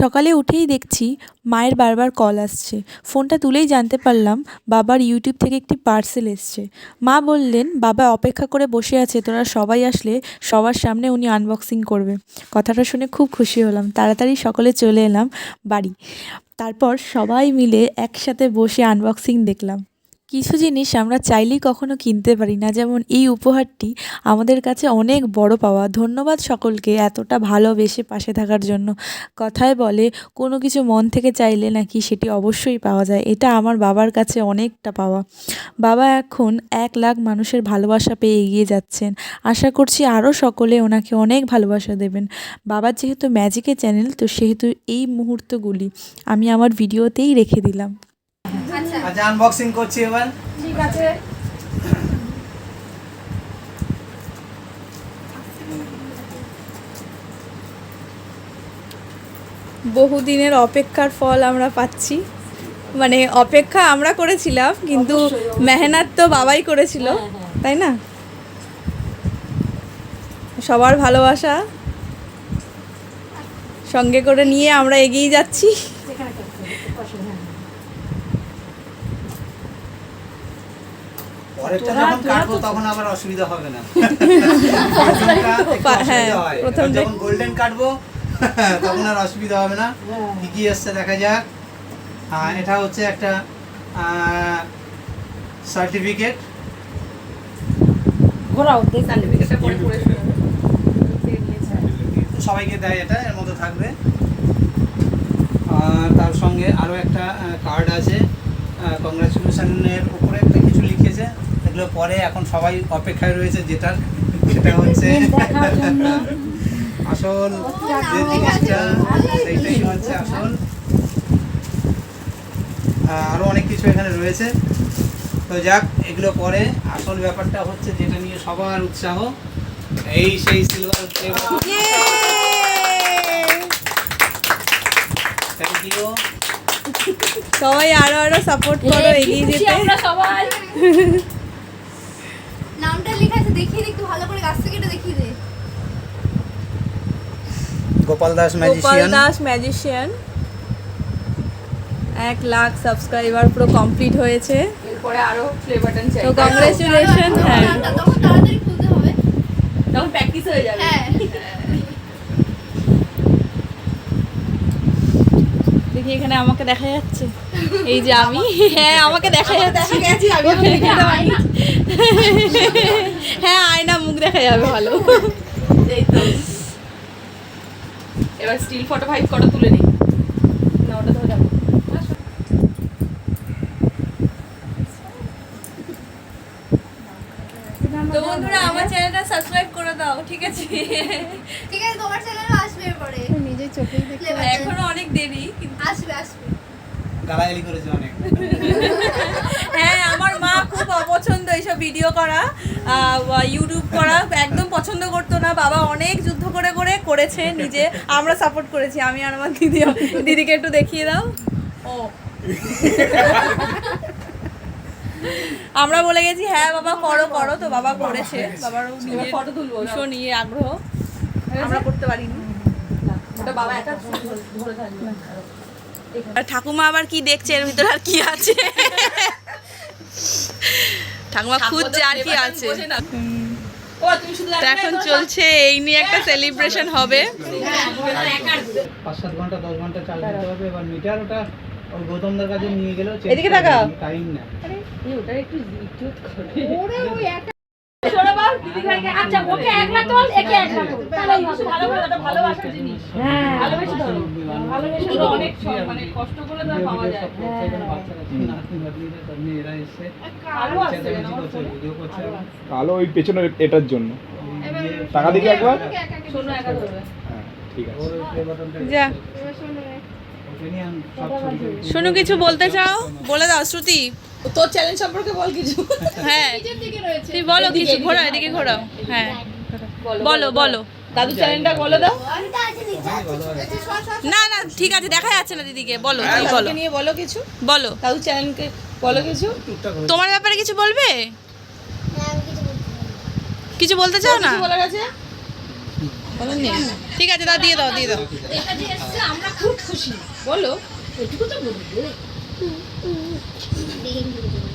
সকালে উঠেই দেখছি মায়ের বারবার কল আসছে। ফোনটা তুলেই জানতে পারলাম বাবার ইউটিউব থেকে একটি পার্সেল এসছে। মা বললেন, বাবা অপেক্ষা করে বসে আছে, তোরা সবাই আসলে সবার সামনে উনি আনবক্সিং করবে। কথাটা শুনে খুব খুশি হলাম। তাড়াতাড়ি সকলে চলে এলাম বাড়ি। তারপর সবাই মিলে একসাথে বসে আনবক্সিং দেখলাম। কিছু জিনিস আমরা চাইলেই কখনো কিনতে পারি না। যেমন এই উপহারটি আমাদের কাছে অনেক বড় পাওয়া। ধন্যবাদ সকলকে এতটা ভালোবেসে পাশে থাকার জন্য। কথায় বলে, কোনো কিছু মন থেকে চাইলে নাকি সেটি অবশ্যই পাওয়া যায়। এটা আমার বাবার কাছে অনেকটা পাওয়া। বাবা এখন এক লাখ মানুষের ভালোবাসা পেয়ে এগিয়ে যাচ্ছেন। আশা করছি আরও সকলে ওনাকে অনেক ভালোবাসা দেবেন। বাবার যেহেতু ম্যাজিকের চ্যানেল, তো সেহেতু এই মুহূর্তগুলি আমি আমার ভিডিওতেই রেখে দিলাম। আচ্ছা। আনবক্সিং করছি এবার। ঠিক আছে। বহুদিনের অপেক্ষার ফল আমরা পাচ্ছি। মানে অপেক্ষা আমরা করেছিলাম কিন্তু মেহনত তো বাবাই করেছিল তাই না? সবার ভালোবাসা সঙ্গে করে নিয়ে আমরা এগিয়ে যাচ্ছি। পরেরটা যখন কাটবো তখন আবার অসুবিধা হবে না। হ্যাঁ, যখন গোল্ডেন কাটবো তখন আর অসুবিধা হবে না। কি কি এসছে দেখা যাক। এটা হচ্ছে একটা সার্টিফিকেট ঘোরাও দেখ সার্টিফিকেটটা পরে পড়ে সবাইকে দেয় এটা এর মধ্যে থাকবে। আর তার সঙ্গে আরও একটা কার্ড আছে। কংগ্রাচুলেশনের উপরে একটা কিছু লিখেছে এগুলো পরে এখন সবাই অপেক্ষায় রয়েছে যেটার সেটা হচ্ছে আসল যে জিনিসটা সেইটাই হচ্ছে আসল। আরও অনেক কিছু এখানে রয়েছে। তো যাক এগুলো পরে আসল ব্যাপারটা হচ্ছে যেটা নিয়ে সবার উৎসাহ। এই সেই সিলভার থ্যাংক ইউ সবাই আরও আরও সাপোর্ট করো এগিয়ে যেতে। আমরা সবাই। নামটা দেখিয়ে দে একটু ভালো করে কাছ থেকে এটা দেখিয়ে দে। গোপাল দাস গোপাল দাস ম্যাজিশিয়ান এক লাখ সাবস্ক্রাইবার পুরো কমপ্লিট হয়েছে। এরপরে আরও প্লে বাটন চাই। তো কংগ্রেচুলেশন হ্যাঁ। তখন তাড়াতাড়ি খুলতে হবে। তখন প্র্যাকটিস হয়ে যাবে। হ্যাঁ। দেখি এখানে আমাকে দেখা যাচ্ছে? এই যে আমি। হ্যাঁ আমাকে দেখা যাচ্ছে। দেখা গেছি আমি এখন দেখে দেওয়াই না হ্যাঁ আয়না মুখ দেখা যাবে ভালো। এই তো। এবার স্টিল ফটো ফাইভ কটা তুলে নিই? না ওটা তো যাবে তো বন্ধুরা আমার চ্যানেলটা সাবস্ক্রাইব করে দাও ঠিক আছে? ঠিক আছে তোমার চ্যানেলও আসবে এখনও অনেক দেরি কিন্তু আসবে আসবে। গালাগালি করেছে অনেক। অপছন্দ ভিডিও করা ইউটিউব করা একদম পছন্দ করতো না। বাবা অনেক যুদ্ধ করে করে করেছে নিজে। আমরা সাপোর্ট করেছি। আমি আর আমার দিদি দিদিকে একটু দেখিয়ে দাও। ও। আমরা বলে গেছি হ্যাঁ বাবা করো করো। তো বাবা করেছে। নিজের ফটো তুলবো। ভীষণ ইয়ে আগ্রহ। আমরা করতে পারিনি। ওটা বাবা একা ধরে থাকবে। আর ঠাকুমা আবার কি দেখছে? এর ভিতরে আর কি আছে? ঠাকুমা খুঁজছে আর কি আছে। এখন চলছে এই নিয়ে একটা সেলিব্রেশন হবে। পাঁচ সাত ঘণ্টা দশ ঘণ্টা চার্জ দিতে হবে এবার মিটার ওটা ওই গৌতমদার কাছে নিয়ে গেলেও। টাইম না ওটা একটু করে। শোনো বাবা, দিদি ভাইকে। আচ্ছা ওকে একলা তোল একে একলা তোল তাহলেই হবে ভালোবাসা এটা ভালোবাসার জিনিস। হ্যাঁ। ভালোবেসে ধরো। ভালোবেসে ধরো অনেক মানে কষ্ট করে তো পাওয়া যায়। ভালো আছে কালো ওই পেছনের এটার জন্য। টাকা দিকে একবার? শোনো একা ধরবে। হ্যাঁ ঠিক আছে। যা শুনু কিছু বলতে চাও? বলে দাও শ্রুতি। তোর চ্যালেঞ্জ সম্পর্কে বল কিছু। হ্যাঁ তুই বলো কিছু ঘোরাও এদিকে ঘোরাও হ্যাঁ। বলো বলো দাদু চ্যালেঞ্জটা বলে। দাও। আছি নিচে না না ঠিক আছে দেখা যাচ্ছে না দিদিকে বলো তুমি বলো। নিয়ে বলো কিছু। বলো। দাদু চ্যানেলকে বলো কিছু। তোমার ব্যাপারে কিছু বলবে? হ্যাঁ কিছু বলতে চাও না? বলার আছে? ঠিক আছে দাও দিয়ে দাও দিয়ে দাও। আমরা খুব খুশি। বলো। এটুকু তো বলবে। being